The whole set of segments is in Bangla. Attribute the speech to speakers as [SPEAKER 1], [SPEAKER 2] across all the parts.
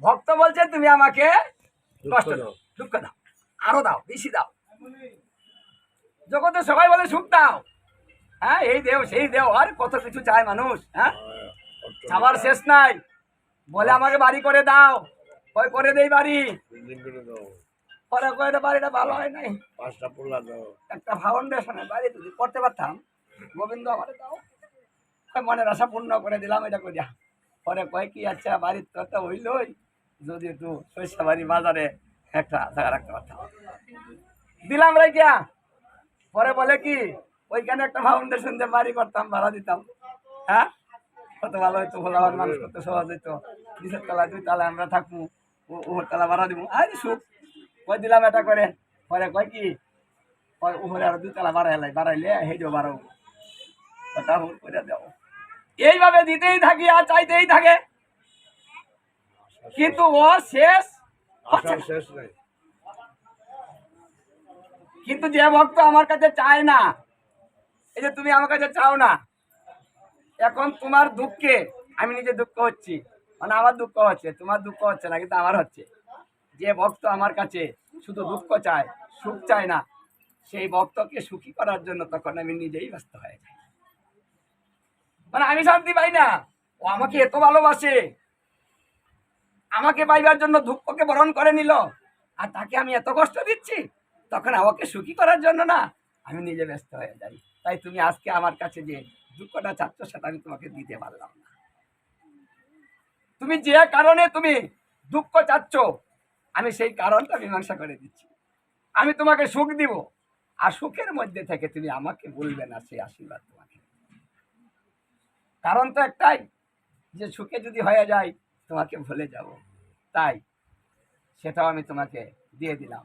[SPEAKER 1] ভক্ত বলছে তুমি আমাকে কষ্ট
[SPEAKER 2] দাও।
[SPEAKER 1] দুঃখ দাও আরও দাও বেশি দাও। জগতে সবাই বলে সুখ দাও। হ্যাঁ এই দেও সেই দেও আর কত কিছু চায় মানুষ হ্যাঁ? খাবার শেষ নাই। বলে আমাকে বাড়ি করে দাও কই করে দেই বাড়ি।
[SPEAKER 2] করে
[SPEAKER 1] পরে কয়ে রে বাড়িটা ভালো হয় নাই।
[SPEAKER 2] পাঁচটা পোলা দাও।
[SPEAKER 1] একটা ফাউন্ডেশনের বাড়ি যদি করতে পারতাম গোবিন্দ আমারে দাও। মনের আশা পূর্ণ করে দিলাম এটা করিয়া। পরে কয় কি আচ্ছা বাড়ির তো হইলই। যদি একটু সরিষা বাড়ি বাজারে একটা জায়গা রাখতে পারতাম। দিলাম রে কিয়া পরে বলে কি, ওইখানে একটা ফাউন্ডেশন দিয়ে বাড়ি করতাম, ভাড়া দিতাম। হ্যাঁ? কত ভালো হইতো ভোলাবার মানুষ কত সহজ হইতো। নিচের তলা দুই তলা আমরা থাকব উপর তলা ভাড়া দিব। আরে সুখ। কই দিলাম এটা করে? পরে কয় কি ওই উপরে আরও দুই তলা বাড়াইলে বাড়াইলে হেঁটেও বাড়াবো। হুট করে দেবো। এইভাবে দিতেই থাকি আর চাইতেই থাকে। কিন্তু ও শেষ।
[SPEAKER 2] শেষ নাই।
[SPEAKER 1] কিন্তু যে ভক্ত আমার কাছে চায় না এই যে তুমি আমার কাছে চাও না এখন তোমার দুঃখে আমি নিজে দুঃখ হচ্ছি। মানে আমার দুঃখ হচ্ছে তোমার দুঃখ হচ্ছে না কিন্তু আমার হচ্ছে। যে ভক্ত আমার কাছে শুধু দুঃখ চায় সুখ চায় না সেই ভক্তকে সুখী করার জন্য তখন আমি নিজেই ব্যস্ত হয়ে যাই। মানে আমি শান্তি পাই না। ও আমাকে এত ভালোবাসে। আমাকে পাইবার জন্য দুঃখকে বরণ করে নিল। আর তাকে আমি এত কষ্ট দিচ্ছি, তখন আমাকে সুখী করার জন্য না। আমি নিজে ব্যস্ত হয়ে যাই। তাই তুমি আজকে আমার কাছে যে দুঃখটা চাচ্ছ সেটা আমি তোমাকে দিতে পারলাম না। তুমি যে কারণে তুমি দুঃখ চাচ্ছ, আমি সেই কারণটা মীমাংসা করে দিচ্ছি। আমি তোমাকে সুখ দিব। আর সুখের মধ্যে থেকে তুমি আমাকে বলবে না সেই আশীর্বাদ তোমাকে। কারণ তো একটাই, যে সুখে যদি হয়ে যায় তোমাকে ভুলে যাব। তাই সেটাও আমি তোমাকে দিয়ে দিলাম।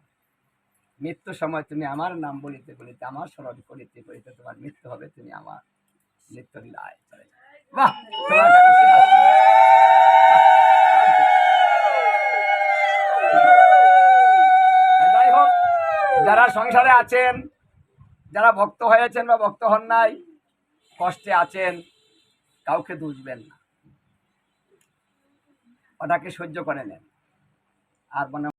[SPEAKER 1] মৃত্যুর সময় তুমি আমার নাম বলিতে বলিতে, আমার স্মরণ করিতে করিতে তোমার মৃত্যু হবে, তুমি আমার মৃত্যু লীলায় চলে যাই হোক, যারা সংসারে আছেন, যারা ভক্ত হয়েছেন বা ভক্ত হন নাই, কষ্টে আছেন, কাউকে দুষবেন না। ওটাকে সহ্য করে নেন। আর মনে